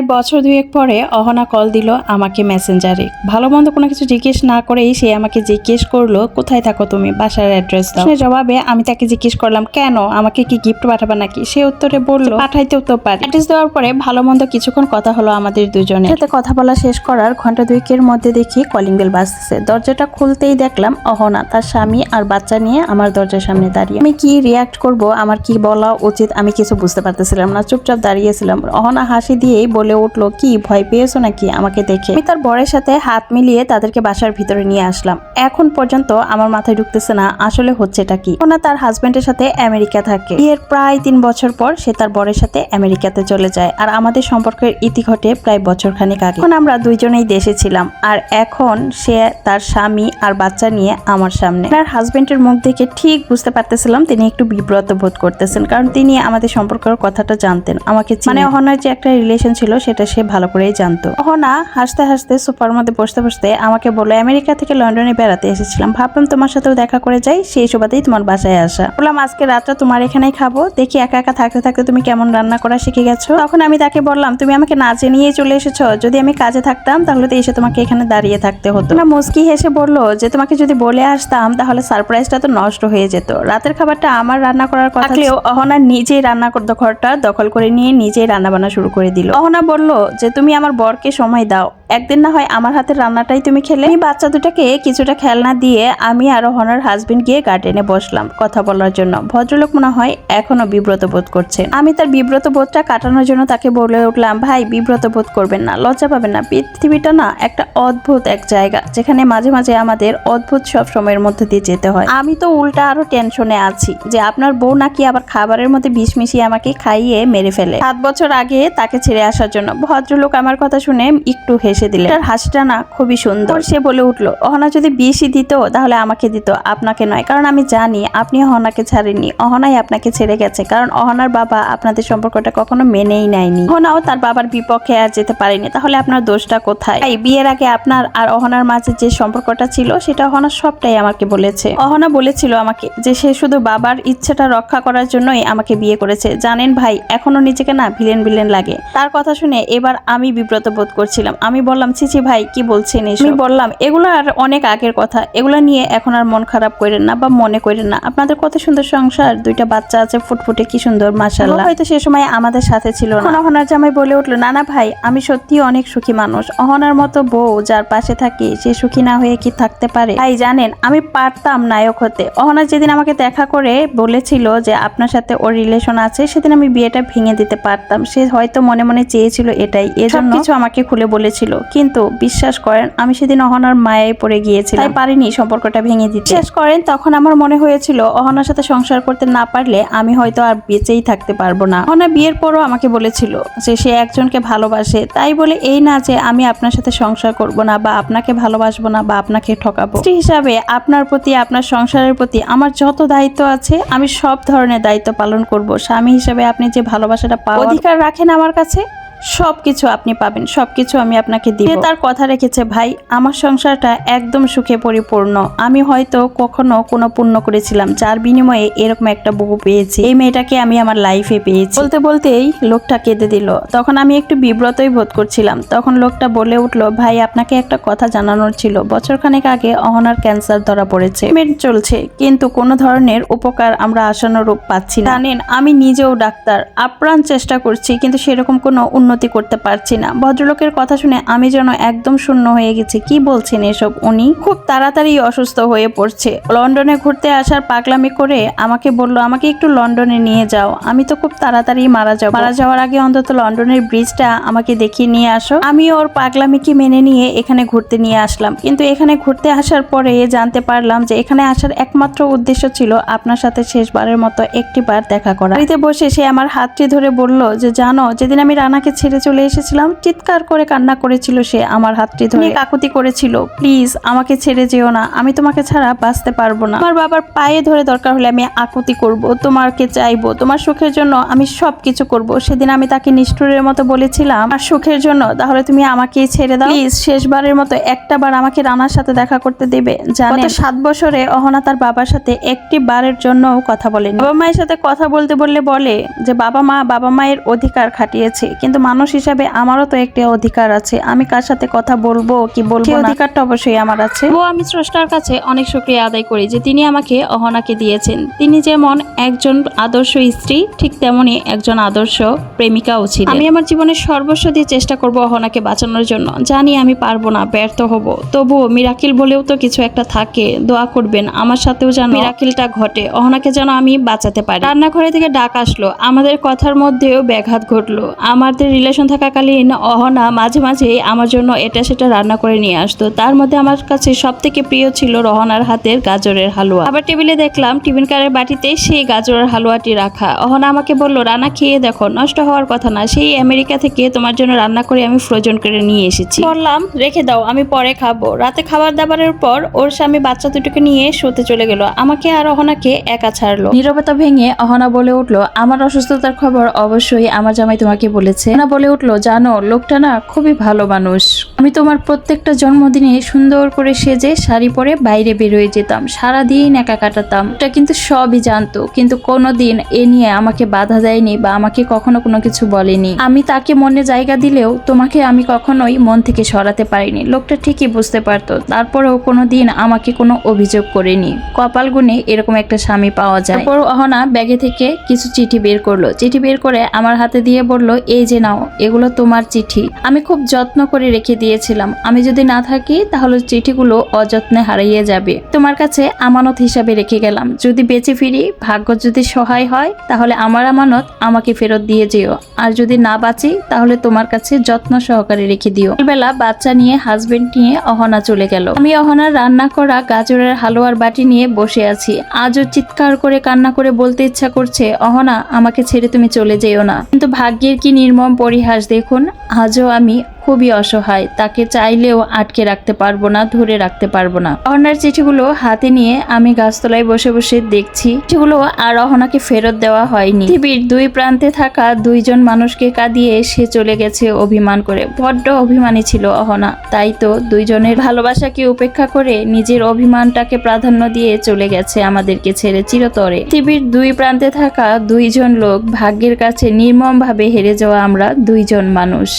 প্রায় বছর দুয়েক পরে অহনা কল দিল আমাকে মেসেঞ্জারে ভালো মন্দ কোনো কিছু জিজ্ঞেস না করেই সে আমাকে জিজ্ঞেস করল, কোথায় থাকো তুমি? বাসার অ্যাড্রেস দাও। জবাবে, আমি তাকে জিজ্ঞেস করলাম, কেন? আমাকে কি গিফট পাঠাবে নাকি? সে উত্তরে বলল, পাঠাইতেও তো পারি। অ্যাড্রেস দেওয়ার পরে ভালো মন্দ কিছুক্ষণ কথা হলো আমাদের দুজনে সাথে কথা বলা শেষ করার ঘণ্টা দুয়েকের মধ্যে দেখি কলিং বেল বাজতেছে। দরজাটা খুলতেই দেখলাম অহনা, তার স্বামী আর বাচ্চা নিয়ে আমার দরজার সামনে দাঁড়িয়ে। আমি কি রিয়াক্ট করব? আমার কি বলা উচিত? আমি কিছু বুঝতে পারতেছিলাম না, চুপচাপ দাঁড়িয়েছিলাম। অহনা হাসি দিয়েই বলে উঠল, কি, ভয় পেয়েছ নাকি আমাকে দেখে? আমি তার বরের সাথে হাত মিলিয়ে তাদেরকে বাসার ভিতরে নিয়ে আসলাম। এখন পর্যন্ত আমার মাথায় ঢুকতেছে না, আসলে হচ্ছেটা কি? ওনা তার হাজবেন্ডের সাথে আমেরিকা থাকে। বিয়ের প্রায় তিন বছর পর সে তার বরের সাথে আমেরিকাতে চলে যায়। আর আমাদের সম্পর্কের ইতি ঘটে প্রায় বছর খানিক আগে। এখন আমরা দুইজনেই দেশে ছিলাম। আর এখন সে তার স্বামী আর বাচ্চা নিয়ে আমার সামনে। তার হাজবেন্ডের মুখ দেখে ঠিক বুঝতে পারতেছিলাম তিনি একটু বিব্রত বোধ করতেছেন। কারণ তিনি আমাদের সম্পর্কের কথাটা জানতেন। আমাকে। মানে অহনার যে একটা রিলেশন ছিল সেটা সে ভালো করেই জানতো। অহনা হাসতে হাসতে সোফার মধ্যে বসতে বসতে আমাকে বলল আমেরিকা থেকে লন্ডনে বেড়াতে এসেছিলাম। ভাবলাম তোমার সাথেও দেখা করে যাই সেই সুবাদেই তোমার বাসায় আসা। বললাম আজকে রাতটা তোমার এখানেই খাব। দেখি একা একা থাকতে থাকতে তুমি কেমন রান্না করা শিখে গেছো? তখন আমি তাকে বললাম তুমি আমাকে না জানিয়ে চলে এসেছ। যদি আমি কাজে থাকতাম তাহলে তো এসে তোমাকে এখানে দাঁড়িয়ে থাকতে হতো। না মুস্কি হেসে বলল যে তোমাকে যদি বলে আসতাম তাহলে সারপ্রাইজটা তো নষ্ট হয়ে যেত। রাতের খাবারটা আমার রান্না করার কথা থাকলেও অহনা নিজেই রান্না করতে ঘরটা দখল করে নিয়ে নিজেই রান্না বান্না শুরু করে দিল। অহনা বলল যে, তুমি আমার বরকে সময় দাও। একদিন না হয় আমার হাতের রান্নাটাই তুমি খেলে। এই বাচ্চা দুটাকে কিছুটা খেলনা দিয়ে আমি আর অহনার হাজবেন্ড গিয়ে গার্ডেনে বসলাম কথা বলার জন্য। ভদ্রলোক মনে হয় এখনও বিব্রত বোধ করছে। আমি তার বিব্রত বোধটা কাটানোর জন্য তাকে বলে উঠলাম, ভাই, বিব্রত বোধ করবেন না, লজ্জা পাবেন না। পৃথিবীটা না একটা অদ্ভুত এক জায়গা, যেখানে মাঝে মাঝে আমাদের অদ্ভুত সব সময়ের মধ্যে দিয়ে যেতে হয়। আমি তো উল্টা আরও টেনশনে আছি যে, আপনার বউ নাকি আবার খাবারের মধ্যে বিষ মিশিয়ে আমাকে খাইয়ে মেরে ফেলে। সাত বছর আগে তাকে ছেড়ে আসার জন্য। ভদ্রলোক আমার কথা শুনে একটু হেসে দিলে তার হাসিটা না খুবই সুন্দর। সে বলে উঠল, অহনা যদি বিষই দিত, তাহলে আমাকে দিত, আপনাকে নয়। কারণ আমি জানি, আপনি অহনাকে ছাড়েননি। অহনাই আপনাকে ছেড়ে গেছে। কারণ অহনার বাবা আপনাদের সম্পর্কটা কখনো মেনেই নেয়নি। অহনাও তার বাবার বিপক্ষে আর যেতে পারেনি। তাহলে আপনার দোষটা কোথায়? এই বিয়ের আগে আপনার আর অহনার মাঝে যে সম্পর্কটা ছিল, সেটা অহনা সবটাই আমাকে বলেছে। অহনা বলেছিল আমাকে যে সে শুধু বাবার ইচ্ছাটা রক্ষা করার জন্যই আমাকে বিয়ে করেছে। জানেন ভাই, এখনও নিজেকে না ভিলেন ভিলেন লাগে। তার কথা শুনে এবার আমি বিব্রত বোধ করছিলাম। আমি বললাম চিচি ভাই কি বলছেন আমি বললাম এগুলো আর অনেক আগের কথা। এগুলো নিয়ে এখন আর মন খারাপ করেন না বা মনে করেন না। আপনাদের কত সুন্দর সংসার দুইটা বাচ্চা আছে ফুটফুটে কি সুন্দর মাশাআল্লাহ। হয়তো সে সময় আমাদের সাথে ছিল না। অহনার জামাই বলে উঠল না না ভাই আমি সত্যি অনেক সুখী মানুষ। অহনার মতো বউ যার পাশে থাকি সে সুখী না হয়ে কি থাকতে পারে? ভাই জানেন আমি পারতাম নায়ক হতে। অহনা যেদিন আমাকে দেখা করে বলেছিল যে আপনার সাথে ওর রিলেশন আছে সেদিন আমি বিয়েটা ভেঙে দিতে পারতাম। সে হয়তো মনে মনে চেয়েছিল এটাই এজন্য কিছু আমাকে খুলে বলেছিল। কিন্তু বিশ্বাস করেন আমি সেদিন অহনার মায়ায় পড়ে গিয়েছিলাম। তাই পারিনি সম্পর্কটা ভেঙে দিতে। বিশ্বাস করেন তখন আমার মনে হয়েছিল অহনার সাথে সংসার করতে না পারলে আমি হয়তো আর বেঁচেই থাকতে পারব না। অহনা বিয়ের পরও আমাকে বলেছিল যে সে একজনকে ভালোবাসে। তাই বলে এই না যে আমি আপনার সাথে সংসার করব না বা আপনাকে ভালোবাসবো না বা আপনাকে ঠকাবো। স্ত্রী হিসাবে আপনার প্রতি আপনার সংসারের প্রতি আমার যত দায়িত্ব আছে আমি সব ধরনের দায়িত্ব পালন করব। স্বামী হিসাবে আপনি যে ভালোবাসাটা পাওয়ার অধিকার রাখেন আমার কাছে। সবকিছু আপনি পাবেন সব কিছু আমি আপনাকে দিব। তার কথা রেখেছে, ভাই, আমার সংসারটা একদম সুখে পরিপূর্ণ। আমি হয়তো কখনো কোনো পুণ্য করেছিলাম, যার বিনিময়ে এরকম একটা বউ পেয়েছি। এই মেয়েটাকে আমি আমার লাইফে পেয়েছি। বলতে বলতেই লোকটা কেঁদে দিল। তখন আমি একটু বিব্রতই বোধ করছিলাম। তখন লোকটা বলে উঠল, ভাই, আপনাকে একটা কথা জানানোর ছিল। বছরখানেক আগে অহনার ক্যান্সার ধরা পড়েছে। ট্রিটমেন্ট চলছে, কিন্তু কোনো ধরনের উপকার আমরা আশানুরূপ পাচ্ছি না। জানেন, আমি নিজেও ডাক্তার। আপ্রাণ চেষ্টা করছি, কিন্তু সেরকম কোনো উন্নতি করতে পারছি না। ভদ্রলোকের কথা শুনে আমি যেন একদম শূন্য হয়ে গেছি। কি বলছেন এসব উনি? খুব তাড়াতাড়ি অসুস্থ হয়ে পড়ছে। লন্ডনে ঘুরতে আসার পাগলামি করে আমাকে বলল, আমাকে একটু লন্ডনে নিয়ে যাও। আমি তো খুব তাড়াতাড়ি মারা যাব। মারা যাওয়ার আগে অন্তত লন্ডনের ব্রিজটা আমাকে দেখিয়ে নিয়ে আসো। আমি ওর পাগলামিকে মেনে নিয়ে এখানে ঘুরতে নিয়ে আসলাম। কিন্তু এখানে ঘুরতে আসার পরে জানতে পারলাম যে এখানে আসার একমাত্র উদ্দেশ্য ছিল আপনার সাথে শেষবারের মতো একটি বার দেখা করা। বাড়িতে বসে সে আমার হাতটি ধরে বলল যে, জানো, যেদিন আমি রানাকে ছেড়ে চলে এসেছিলাম। চিৎকার করে কান্না করেছিল সে আমার হাতটি ধরে। কাকুতি করেছিল প্লিজ আমাকে ছেড়ে যেও না আমি তোমাকে ছাড়া বাঁচতে পারব না। আমার বাবার পায়ে ধরে দরকার হলে আমি আকুতি করব তোমাকে চাইব তোমার সুখের জন্য আমি সব কিছু করব। সেদিন আমি তাকে নিষ্ঠুরের মতো বলেছিলাম আর সুখের জন্য তাহলে তুমি আমাকেই ছেড়ে দাও। প্লিজ শেষবারের মতো একটা বার আমাকে রানার সাথে দেখা করতে দেবে। জানে সাত বছরে অহনা তার বাবার সাথে একটি বারের জন্য কথা বলেনি। বাবা মায়ের সাথে কথা বলতে বললে বলে যে বাবা মা বাবা মায়ের অধিকার খাটিয়েছে কিন্তু মানুষ হিসাবে আমারও তো একটা অধিকার আছে। আমি কার সাথে কথা বলব কি বলব অধিকারটা অবশ্যই আমার আছে। ও আমি স্রষ্টার কাছে অনেক শুক্রিয়া আদায় করি যে তিনি আমাকে অহনাকে দিয়েছেন। তিনি যেমন একজন আদর্শ স্ত্রী ঠিক তেমনি একজন আদর্শ প্রেমিকাও ছিলেন। আমি আমার জীবনের সর্বস্ব দিয়ে চেষ্টা করব অহনাকে বাঁচানোর জন্য। জানি আমি পারব না ব্যর্থ হব। তবুও মিরাকিল বলেও তো কিছু একটা থাকে। দোয়া করবেন আমার সাথেও যেন মিরাকিলটা ঘটে। অহনাকে যেন আমি বাঁচাতে পারি। রান্নাঘরে থেকে ডাক আসলো। আমাদের কথার মধ্যেও ব্যাঘাত ঘটলো। আমাদের রিলেশন থাকাকালীন অহনা মাঝে মাঝে আমার জন্য এটা সেটা রান্না করে নিয়ে আসতো। তার মধ্যে আমার কাছে সব থেকে প্রিয় ছিল রহনার হাতের গাজরের হালুয়া। আবার টেবিলে দেখলাম, টিফিন কারের বাটিতে সেই গাজরের হালুয়াটি রাখা। অহনা আমাকে বলল, রান্না খেয়ে দেখো, নষ্ট হওয়ার কথা না, সেই আমেরিকা থেকে তোমার জন্য রান্না করে আমি ফ্রোজন করে নিয়ে এসেছি। বললাম, রেখে দাও, আমি পরে খাব। রাতে খাবার দাবারের পর ওর স্বামী বাচ্চা দুটোকে নিয়ে শুতে চলে গেল। আমাকে আর অহনাকে একা ছাড়লো। নীরবতা ভেঙে অহনা বলে উঠল, আমার অসুস্থতার খবর অবশ্যই আমার জামাই তোমাকে বলেছে। বলে উঠল, জানো, লোকটা না খুবই ভালো মানুষ। আমি তোমার প্রত্যেকটা জন্মদিনে সুন্দর করে সেজে শাড়ি পরে বাইরে বেরোয় যেতাম। সারাদিন একা কাটাতাম। এটা কিন্তু সবই জানতো। কিন্তু কোনোদিন এ নিয়ে আমাকে বাধা দেয়নি বা আমাকে কখনো কোনো কিছু বলেনি। আমি তাকে মনে জায়গা দিলেও তোমাকে আমি কখনোই মন থেকে সরাতে পারিনি। লোকটা ঠিকই বুঝতে পারতো। তারপরেও কোনোদিন আমাকে কোনো অভিযোগ করেনি। কপাল গুনে এরকম একটা স্বামী পাওয়া যায়। তারপর অহনা ব্যাগে থেকে কিছু চিঠি বের করল। চিঠি বের করে আমার হাতে দিয়ে বলল, এই যে নাও এগুলো তোমার চিঠি। আমি খুব যত্ন করে রেখে দিয়েছিলাম। আমি যদি না থাকি, তাহলে চিঠিগুলো অযত্নে হারিয়ে যাবে। তোমার কাছে আমানত হিসাবে রেখে গেলাম। যদি বেঁচে ফিরি, ভাগ্য যদি সহায় হয়, তাহলে আমার আমানত আমাকে ফেরত দিয়ে যেও। আর যদি না বাঁচি, তাহলে তোমার কাছে যত্ন সহকারে রেখে দিও। বেলা বাচ্চা নিয়ে হাজবেন্ড নিয়ে অহনা চলে গেল। আমি অহনার রান্না করা, গাজরের হালুয়ার বাটি নিয়ে বসে আছি। আজও চিৎকার করে, কান্না করে বলতে ইচ্ছা করছে, অহনা, আমাকে ছেড়ে তুমি চলে যেও না। কিন্তু ভাগ্যের কি নির্মম পরিহাস দেখুন আজও আমি খুবই অসহায়। তাকে চাইলেও আটকে রাখতে পারব না, ধরে রাখতে পারব না। অহনার চিঠিগুলো হাতে নিয়ে আমি গাছতলায় বসে বসে দেখছি। চিঠিগুলো আর অহনাকে ফেরত দেওয়া হয়নি। পৃথিবীর দুই প্রান্তে থাকা দুইজন মানুষকে কাঁদিয়ে সে চলে গেছে অভিমান করে। বড্ড অভিমানী ছিল অহনা। তাই তো দুইজনের ভালোবাসাকে উপেক্ষা করে নিজের অভিমানটাকে প্রাধান্য দিয়ে চলে গেছে আমাদেরকে ছেড়ে চিরতরে। পৃথিবীর দুই প্রান্তে থাকা দুইজন লোক ভাগ্যের কাছে নির্মমভাবে হেরে যাওয়া আমরা দুইজন মানুষ।